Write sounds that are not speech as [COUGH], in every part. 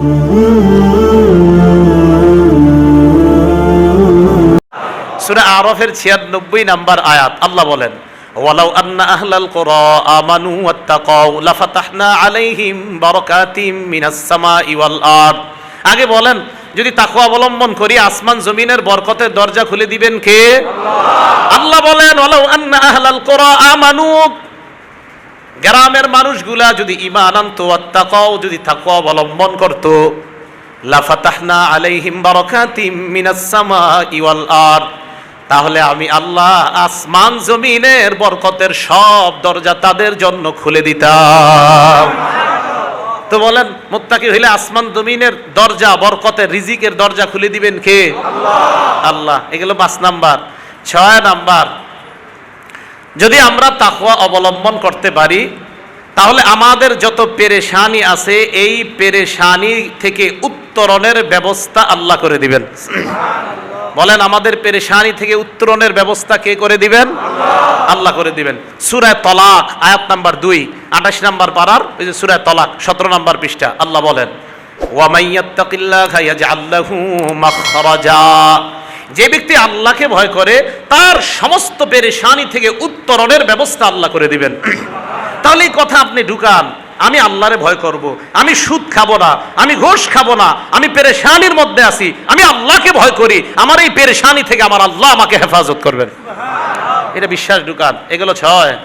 সূরা আরফের 96 number আয়াত, আল্লাহ বলেন আন্না আহলাল কুরা আমানু ওয়াত্তাকাউ, লাফাতাহনা আলাইহিম বারাকাতিম মিনাস সামাই ওয়াল আরদ। আগে বলেন, যদি তাকওয়া অবলম্বন করি, আসমান জমিনের বরকতের দরজা খুলে দিবেন কে? আল্লাহ বলেন, ওয়ালাউ আন্না আহলাল কুরা আমানু গ্রামের মানুষগুলা যদি ঈমান আনতো ওয়াত্তাকাউ যদি তাকওয়া অবলম্বন করতো, লাফাতাহনা আলাইহিম বারাকাতিম মিনাস সামাই ওয়াল আরদ। তাহলে আমি আল্লাহ আসমান জমিনের বরকতের সব দরজা তাদের জন্য খুলে দিতাম। তো বলেন, মুত্তাকি হইলে আসমান জমিনের দরজা, বরকতের রিজিকের দরজা খুলে দিবেন কে? আল্লাহ, এগুলো পাঁচ নাম্বার। ছয় নাম্বার যদি আমরা তাকওয়া অবলম্বন করতে পারি, তাহলে আমাদের যত পেরেশানি আছে, এই পেরেশানি থেকে উত্তরণের ব্যবস্থা আল্লাহ করে দিবেন। বলেন, আমাদের পেরেশানি থেকে উত্তরণের ব্যবস্থা কে করে দিবেন? আল্লাহ করে দিবেন। সুরায় তলাক, আয়াত নাম্বার দুই, আঠাশ নাম্বার পাড়ার ওই যে সুরায় তলাক, সতেরো নাম্বার পৃষ্ঠা, আল্লাহ বলেন যে ব্যক্তি আল্লাহকে ভয় করে, তার সমস্ত পেরেশানি থেকে উত্তরণের ব্যবস্থা আল্লাহ করে দিবেন। তাহলে কথা আপনি ঢুকান। আমি আল্লাহরে ভয় করব। আমি সুদ খাব না। আমি ঘোষ খাব না। আমি পেরেশানির মধ্যে আছি। আমি আল্লাহকে ভয় করি। আমার এই পেরেশানি থেকে আমার আল্লাহ আমাকে হেফাজত করবেন। এটা বিশ্বাস ঢুকান। এগুলো ছয়।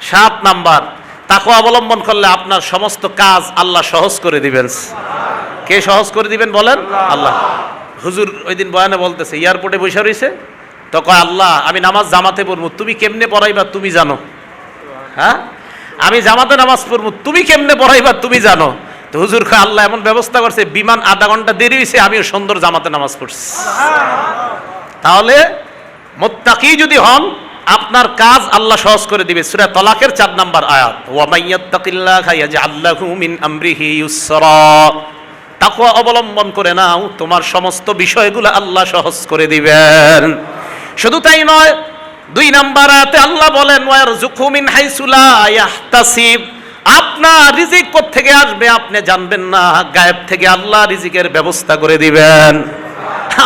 সাত নাম্বার তাকে অবলম্বন করলে আপনার সমস্ত কাজ আল্লাহ সহজ করে দিবেন। কে সহজ করে দিবেন বলেন? আল্লাহ। হুজুর ওই দিন বয়ানে বলতেছে, এয়ারপোর্টে বসে রয়েছে? তো কয়, আল্লাহ, আমি নামাজ জামাতে পড়ব। তুমি কেমনে পড়াইবা তুমি জানো। হ্যাঁ? আমি জামাতে নামাজ পড়ব। তুমি কেমনে পড়াইবা তুমি জানো। তো হুজুর খা আল্লাহ এমন ব্যবস্থা করছে, বিমান আধা ঘণ্টা দেরি হয়েছে আমিও সুন্দর জামাতে নামাজ পড়ছি। তাহলে মোত্তাকি যদি হন, আপনার কাজ আল্লাহ সহজ করে দিবে। সূরা তলাকের চার নাম্বার আয়াত তাকওয়া অবলম্বন করে নাও, তোমার সমস্ত বিষয়গুলো আল্লাহ সহজ করে দিবেন। শুধু তাই নয়, দুই নাম্বার আয়াতে আল্লাহ বলেন ওয়ারযুকু মিন হাইসু লা ইয়াহতাসিব। আপনার রিজিক থেকে আসবে আপনি জানবেন না, গায়েব থেকে আল্লাহ রিজিকের ব্যবস্থা করে দিবেন।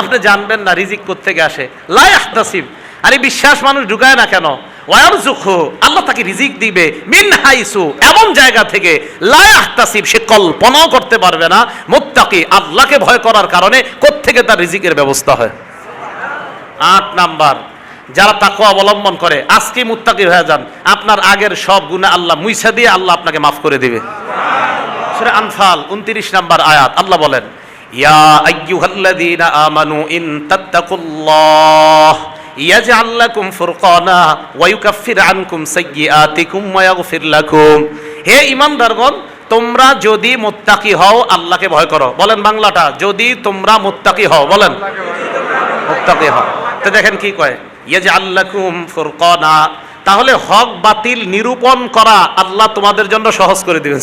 আপনি জানবেন না রিজিক থেকে আসে। লাই আহতাসিব আরে বিশ্বাস মানুষ ঢুকায় না কেন? ওয়ার জুখু আল্লাহ তাকে রিজিক দিবে মিন হাইসু, এমন জায়গা থেকে। লাই আহতাসিব সে কল্পনাও করতে পারবে না। মুত্তাকি, আল্লাহকে ভয় করার কারণে কোত্থেকে তার রিজিকের ব্যবস্থা হয়। আট নাম্বার। যারা তাকে অবলম্বন করে, আজকে মুত্তাকি হয়ে যান। আপনার আগের সব গুণে আল্লাহ মুইসা দিয়ে আল্লাহ আপনাকে মাফ করে দিবে। আনফাল 29 নাম্বার আয়াত, আল্লাহ বলেন, ইয়া ইন আনকুম হে তোমরা যদি মুত্তাকি হও, আল্লাহকে ভয় করো। বলেন বাংলাটা, যদি তোমরা মুত্তাকি হও, বলেন। মুত্তাকি হও। তো দেখেন কি কয়? তাহলে হক বাতিল নিরূপণ করা আল্লাহ তোমাদের জন্য সহজ করে দিবেন।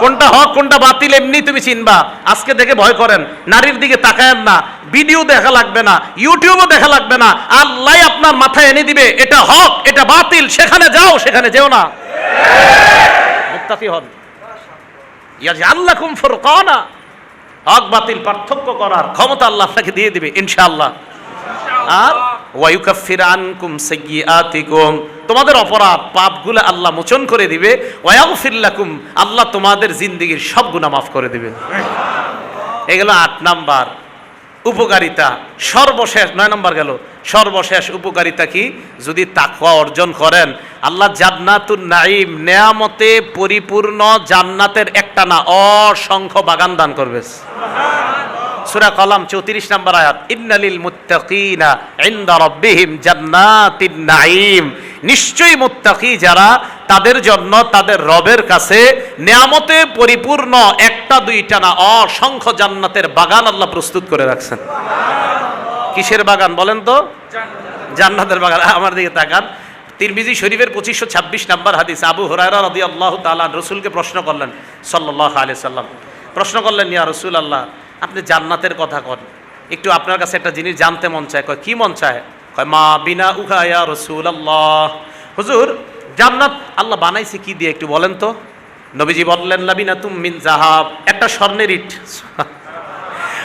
কোনটা হক, কোনটা বাতিল এমনি তুমি চিনবা। আজকে দেখে ভয় করেন, নারীর দিকে তাকায়েন না, ভিডিও দেখা লাগবে না, ইউটিউবও দেখা লাগবে না। আল্লাহ আপনার মাথায় এনে দিবে, এটা হক, এটা বাতিল, সেখানে যাও, সেখানে যেও না। মুত্তাকি হন। ইয়াজ আল্লাহ কুম ফুরকানা। হক বাতিল পার্থক্য করার ক্ষমতা আল্লাহ আপনাকে দিয়ে দিবে, ইনশাআল্লাহ। আর ওয়ায়ুকাফির আনকুম সাইয়্যাতিকুম তোমাদের অপরাধ পাপগুলো আল্লাহ মোচন করে দিবে। ওয়াগফির লাকুম আল্লাহ তোমাদের জিন্দেগীর সব গুনাহ মাফ করে দিবে। এগুলো আট নাম্বার উপকারিতা। সর্বশেষ, নয় নম্বর গেল। সর্বশেষ উপকারিতা কি? যদি তাকওয়া অর্জন করেন। আল্লাহ জান্নাতুন নাইম নেয়ামতে পরিপূর্ণ জান্নাতের একটা না অসংখ্য বাগান দান করবে। সূরা 34 নম্বর আয়াত, ইন্নালিল মুত্তাকিনা ইনদা জান্নাতিন নাঈম। নিশ্চয়ই মুত্তাকি যারা তাদের জন্য, তাদের রবের কাছে নিয়ামতে পরিপূর্ণ একটা, দুইটা না অসংখ্য জান্নাতের বাগান আল্লাহ প্রস্তুত করে রাখছেন। কিসের বাগান বলেন তো? জান্নাতের বাগান, আমার দিকে তাকান। তিরমিজি শরীফের পঁচিশশো ছাব্বিশ নাম্বার হাদিস, আবু হরাইরা আল্লাহ রসুলকে প্রশ্ন করলেন সাল্লাহ আলি সাল্লাম। প্রশ্ন করলেন, ইয়া রসুল আল্লাহ আপনি জান্নাতের কথা কন। একটু আপনার কাছে একটা জিনিস জানতে মন চায়, কয়, কি মন চায়? কয়, মা বিনা উহা ইয়া রসুল আল্লাহ হুজুর, জান্নাত আল্লাহ বানাইছে কি দিয়ে একটু বলেন তো? নবীজি বললেন, লাবিনা তুমিন জাহাব, একটা স্বর্ণের ইট।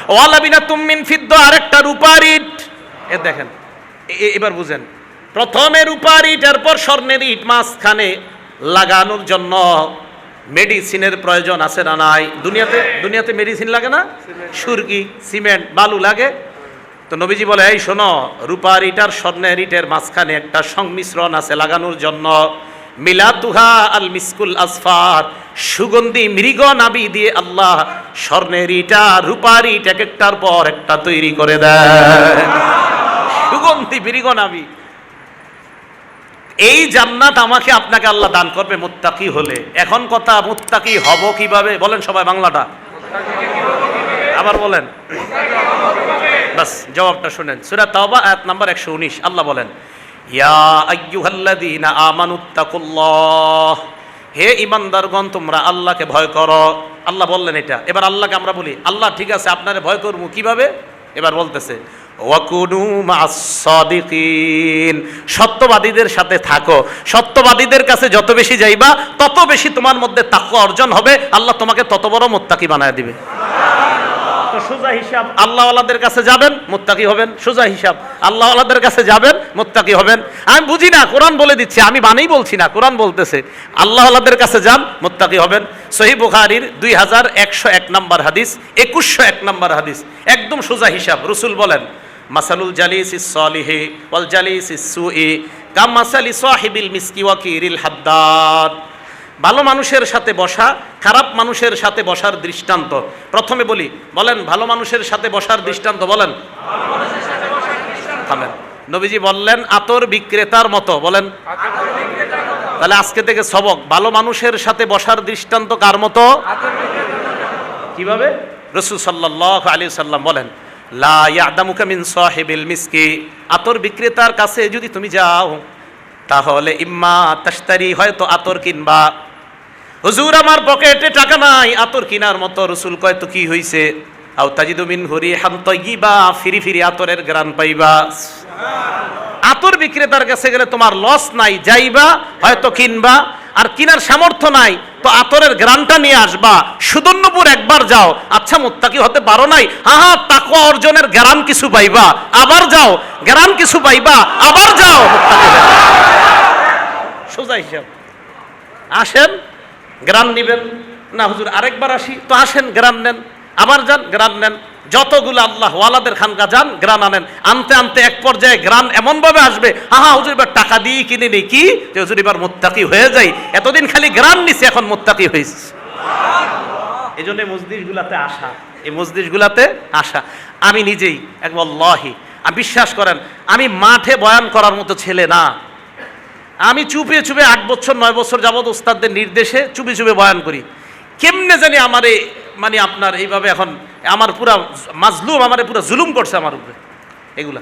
ও ওয়ালাবিনা তুমিন ফিদ্দ, আরেকটা রূপার ইট। এ দেখেন এবার বুঝেন। প্রথমে রূপার ইট, এরপর স্বর্ণের ইট মাঝখানে লাগানোর জন্য মেডিসিনের প্রয়োজন আছে না নাই? দুনিয়াতে দুনিয়াতে মেডিসিন লাগে না? সুরকি, সিমেন্ট, বালু লাগে। তো নবীজি বলে, এই শোনো রূপার ইটার স্বর্ণের ইটের মাঝখানে একটা সংমিশ্রণ আছে লাগানোর জন্য। মিলাতুহা আল মিসকুল আসফার, সুগন্ধি মৃগ নাবি দিয়ে আল্লাহ স্বর্ণের ইটা রূপার ইট এক একটার পর একটা তৈরি করে দেয়। সুগন্ধি মৃগ নাবি এই জান্নাত আমাকে আপনাকে আল্লাহ দান করবে মুত্তাকি হলে। এখন কথা, মুত্তাকি হব কীভাবে? বলেন সবাই বাংলাটা। আবার বলেন। বাস, জবাবটা শুনেন। সূরা তাওবা, আয়াত নাম্বার 119 আল্লাহ বলেন, ইয়া আইয়ুহাল্লাযীনা আমানুত্তাকুল্লাহ হে ইমানদারগণ তোমরা আল্লাহকে ভয় করো। আল্লাহ বললেন এটা। এবার আল্লাহকে আমরা বলি, আল্লাহ ঠিক আছে, আপনারে ভয় করব কীভাবে? এবার বলতেছে সত্যবাদীদের সাথে থাকো। সত্যবাদীদের কাছে যত বেশি যাইবা, তত বেশি তোমার মধ্যে তাকওয়া অর্জন হবে। আল্লাহ তোমাকে তত বড় মুত্তাকি বানায় দিবে। সোজা হিসাব, আল্লাহওয়ালাদের কাছে যাবেন, মুত্তাকি হবেন। সোজা হিসাব, আল্লাহওয়ালাদের কাছে যাবেন হবেন। আমি বুঝি না, কোরআন বলে দিচ্ছি, আমি বানেই বলছি না, কোরআন বলতেছে। আল্লাহওয়ালাদের কাছে যান, মুত্তাকি হবেন। সহি বুখারির দুই হাজার একশো এক নম্বর হাদিস, একুশশো এক নম্বর হাদিস, একদম সোজা হিসাব, রসুল বলেন মাসালুল জালিস ইস সলিহে ওয়াল জালিস ইস সুই কাম মাসালি সাহিবিল মিসকি ওয়াকিরিল হাদ্দাদ। ভালো মানুষের সাথে বসা, খারাপ মানুষের সাথে বসার দৃষ্টান্ত। প্রথমে বলি, বলেন, ভালো মানুষের সাথে বসার দৃষ্টান্ত বলেন। নবীজি বললেন, আতর বিক্রেতার মতো, বলেন। তাহলে আজকে থেকে সবক, ভালো মানুষের সাথে বসার দৃষ্টান্ত কার মতো? কীভাবে? রসুল সাল্লাহ আলী সাল্লাম বলেন লা ইয়াদামুকা মিন সাহিবিল মিসকি, আতর বিক্রেতার কাছে যদি তুমি যাও, তাহলে ইম্মা তাস্তারি হয়তো আতর কিনবা। হুজুর, আমার পকেটে টাকা নাই, আতর কিনার মতো রসুল কয়, তো কি হইছে? আও তাজিদু মিন হুরি হাম তৈবা ফিরি ফিরি আতরের গ্রান পাইবা। আতর বিক্রেতার কাছে গেলে তোমার লস নাই, যাইবা, হয়তো কিনবা। আর কিনার সামর্থ্য নাই তো আতরের গ্রানটা নিয়ে আসবা। সুদর্ণপুর একবার যাও। আচ্ছা মোত্তাকি হতে পারো নাই। হা হা তাকওয়া অর্জনের গ্রান কিছু পাইবা। আবার যাও। গ্রান কিছু পাইবা। আবার যাও। সোজা হিসাব। আসেন, গ্রাম নিবেন। না, হুজুর, আরেকবার আসি। তো আসেন, গ্রাম নেন। আবার যান, গ্রাম নেন। যতগুলো আল্লাহ ওয়ালাদের খানকা যান, গ্রান আনেন। আনতে আনতে এক পর্যায়ে গ্রান এমনভাবে আসবে, আহা, হুজুর, এবার টাকা দিয়ে কিনে নেই কি? যে হুজুর, এবার মোত্তাকি হয়ে যাই। এতদিন খালি গ্রাম নিছে, এখন মোত্তাকি হয়েছে এই জন্য মসজিদগুলাতে আসা, এই মসজিদগুলাতে আসা। আমি নিজেই একবার লহি আমি বিশ্বাস করেন, আমি মাঠে বয়ান করার মতো ছেলে না। আমি চুপে চুপে আট বছর, নয় বছর যাবৎ ওস্তাদদের নির্দেশে চুপে চুপে বয়ান করি। কেমনে জানি আমার এই মানে আপনার এইভাবে এখন আমার পুরা মাজলুম, আমার পুরো জুলুম করছে আমার উপরে। এগুলা।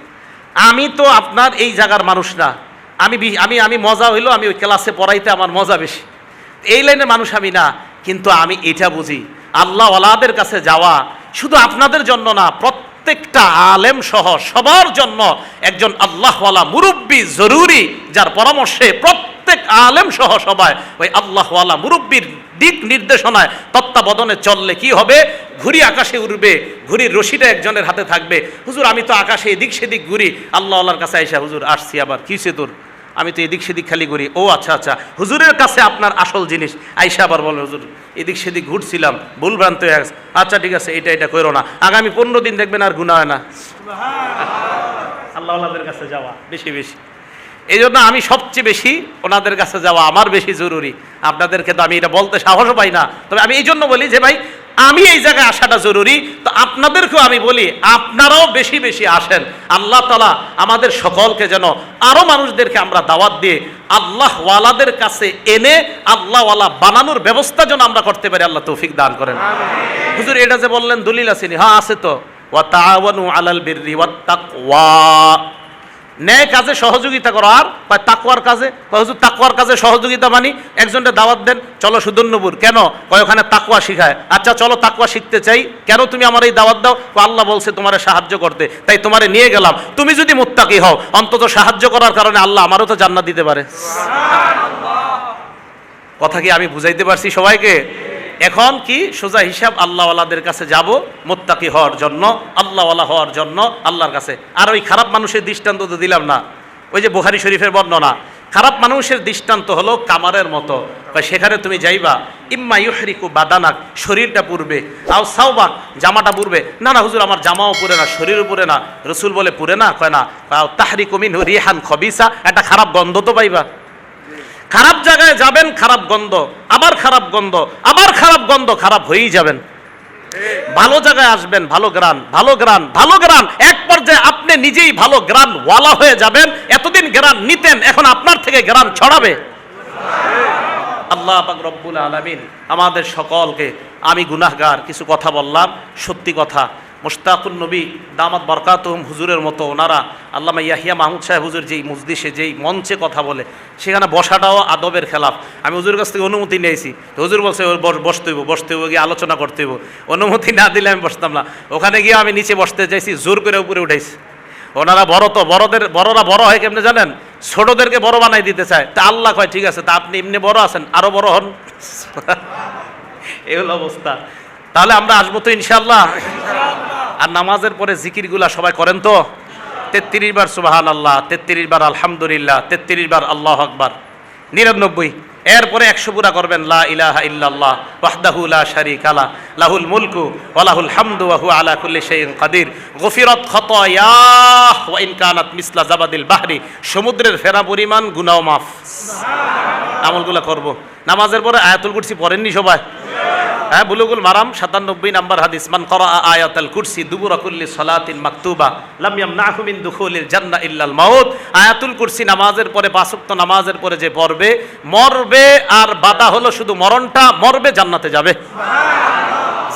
আমি তো আপনার এই জায়গার মানুষ না। আমি আমি আমি মজা হইল আমি ওই ক্লাসে পড়াইতে আমার মজা বেশি। এই লাইনের মানুষ আমি না, কিন্তু আমি এটা বুঝি। আল্লাহ ওয়ালাদের কাছে যাওয়া শুধু আপনাদের জন্য না, প্রত্যেকটা আলেম সহ সবার জন্য একজন আল্লাহওয়ালা মুরব্বী জরুরি, যার পরামর্শে প্রত্যেক আলেম সহ সবাই ওই আল্লাহওয়ালা মুরব্বীর দিক নির্দেশনায় তত্ত্বাবধানে চললে কি হবে? ঘুরি আকাশে উড়বে ঘুরির রশিটা একজনের হাতে থাকবে। হুজুর আমি তো আকাশে এদিক সেদিক ঘুরি। আল্লাহ আল্লাহর কাছে আইসা হুজুর আসছি আবার। কিসে তোর? আমি তো এদিক সেদিক খালি ঘুরি। ও আচ্ছা আচ্ছা। হুজুরের কাছে আপনার আসল জিনিস। আইসা আবার বলে হুজুর এদিক সেদিক ঘুরছিলাম ভুল ভ্রান্ত হয়ে গেছে। আচ্ছা ঠিক আছে এটা এটা করো না। আগামী পনেরো দিন দেখবেন আর গুণা হয় না। আল্লাহ আল্লাহদের কাছে যাওয়া বেশি বেশি। এই জন্য আমি সবচেয়ে বেশি ওনাদের কাছে যাওয়া আমার বেশি জরুরি। আপনাদেরকে তো আমি এটা বলতে সাহসও পাই না। তবে আমি এই জন্য বলি যে ভাই আমি এই জায়গায় আসাটা জরুরি। তো আপনাদেরকেও আমি বলি আপনারাও বেশি বেশি আসেন। আল্লাহ তালা আমাদের সকলকে যেন আরও মানুষদেরকে আমরা দাওয়াত দিয়ে আল্লাহ ওয়ালাদের কাছে এনে আল্লাহওয়ালা বানানোর ব্যবস্থা যেন আমরা করতে পারি আল্লাহ তৌফিক দান করেন। হুজুর এটা যে বললেন দলিল আসেনি হ্যাঁ আছে তো। ওয়া তাআওয়ানু আলাল বিররি ওয়াত তাকওয়া। ন্যায় কাজে সহযোগিতা করো। আর? কয় তাকুয়ার কাজে? হুজুর তাকুয়ার কাজে সহযোগিতা মানি? একজনকে দাওয়াত দেন চলো সুদর্ণপুর কেন? কয় ওখানে তাকুয়া শিখায়। আচ্ছা চলো তাকুয়া শিখতে চাই। কেন তুমি আমার এই দাওয়াত দাও? আল্লাহ বলছে তোমারে সাহায্য করতে। তাই তোমারে নিয়ে গেলাম। তুমি যদি মুত্তাকি হও অন্তত সাহায্য করার কারণে আল্লাহ আমারও তো জান্নাত দিতে পারে। কথা কি আমি বুঝাইতে পারছি সবাইকে? এখন কি সোজা হিসাব আল্লাহওয়ালাদের কাছে যাব মোত্তাকি হওয়ার জন্য, আল্লাহওয়ালা হওয়ার জন্য আল্লাহর কাছে। আর ওই খারাপ মানুষের দৃষ্টান্ত তো দিলাম না। ওই যে বুহারি শরীফের বর্ণনা, খারাপ মানুষের দৃষ্টান্ত হলো কামারের মতো। সেখানে তুমি যাইবা, ইম্মা ইউহরিকু বাদানাক, শরীরটা পুরবে। আও সাউবাক জামাটা পুরবে। না না, হুজুর, আমার জামাও পুরে না, শরীরও পুরে না। রসুল বলে, পুরে না? কয় না। কয় তাহারি কমিন রিহান খবিসা। একটা খারাপ গন্ধ তো পাইবা। খারাপ জায়গায় যাবেন, খারাপ গন্ধ। আবার খারাপ গন্ধ, আবার খারাপ গন্ধ, খারাপ হয়েই যাবেন। ভালো জায়গায় আসবেন, ভালো গ্রান ভালো গ্রান ভালো গ্রান। এক পর্যায়ে আপনি নিজেই ভালো গ্রান ওয়ালা হয়ে যাবেন। এতদিন গ্রান নিতেন, এখন আপনার থেকে গ্রান ছড়াবে। আল্লাহ পাক রব্বুল আলামিন আমাদের সকলকে, আমি গুনাহগার, কিছু কথা বললাম, সত্যি কথা। মুশতাকুন নবী, দামাত বরকাতুম হুজুরের মতো ওনারা, আল্লামা ইয়াহিয়া মাহমুদ সাহেব হুজুর যেই মজলিসে, যেই মঞ্চে কথা বলে, সেখানে বসাটাও আদবের খেলাফ। আমি হুজুরের কাছ থেকে অনুমতি নিয়েছি। তো হুজুর বলছে "ও বস- বসতে হইব বসতে হইব, গিয়ে আলোচনা করতে হইব। অনুমতি না দিলে আমি বসতাম না। ওখানে গিয়ে আমি নিচে বসতে চাইছি, জোর করে উপরে উঠেছি। ওনারা বড় তো, বড়দের, বড়রা বড় হয় কেমনে জানেন? ছোটদেরকে বড় বানাই দিতে চায়। তা আল্লাহ কয়, ঠিক আছে, তা আপনি এমনি বড় আছেন, আরও বড় হন। [LAUGHS] এই হলো অবস্থা। তাহলে আমরা আসব তো ইনশাল্লাহ আর নামাজের পরে জিকিরগুলা সবাই করেন তো? তেত্রিশ বার সুবাহান আল্লাহ তেত্রিশ বার আলহামদুলিল্লাহ, তেত্রিশ বার আল্লাহ আকবার। নিরানব্বই। এরপরে একশো পুরা করবেন, লা ইলাহা ইল্লাল্লাহ, ওয়াহদাহু লা শারীকা লা, লাহুল মুলকু ওয়া লাহুল হামদু ওয়া হুয়া আলা কুল্লি শাইইন কাদির। গফিরাত খাতায়াহ, ওয়া ইন কানাত মিসলা জাবাদিল বাহরি। সমুদ্রের ফেরা পরিমাণ গুনাহ মাফ। আমলগুলো করব। নামাজের পরে আয়াতুল কুরসি পড়েননি সবাই? হ্যাঁ বুলুগুল মারাম, সাতানব্বই নাম্বার হাদিস, মান করা আয়াতাল কুরসি দুবুরাকুল্লি সলাতিন মাকতুবা লামিয়াম না মিন দুখুলিল জান্না ইল্লাল মাউত। আয়াতুল কুরসি নামাজের পরে পাঁচক্ত নামাজের পরে যে পড়বে, মরবে আর বাধা হলো শুধু মরণটা, মরবে জান্নাতে যাবে।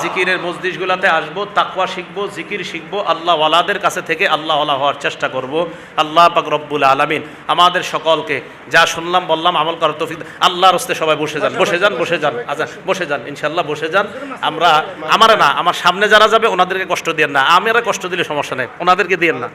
জিকিরের মসজিদগুলোতে আসব তাকুয়া শিখব, জিকির শিখব, আল্লাহ ওয়ালাদের কাছে থেকে আল্লাহ ওয়ালা হওয়ার চেষ্টা করব। আল্লাহ পাক রব্বুল আলমিন আমাদের সকলকে যা শুনলাম, বললাম, আমল করার তৌফিক আল্লাহর হস্তে সবাই বসে যান বসে যান বসে যান আচ্ছা বসে যান ইনশাল্লাহ বসে যান। আমরা, আমার না, আমার সামনে যারা যাবে, ওনাদেরকে কষ্ট দিয়ে না। আমরা কষ্ট দিলে সমস্যা নেই, ওনাদেরকে দিয়েন না।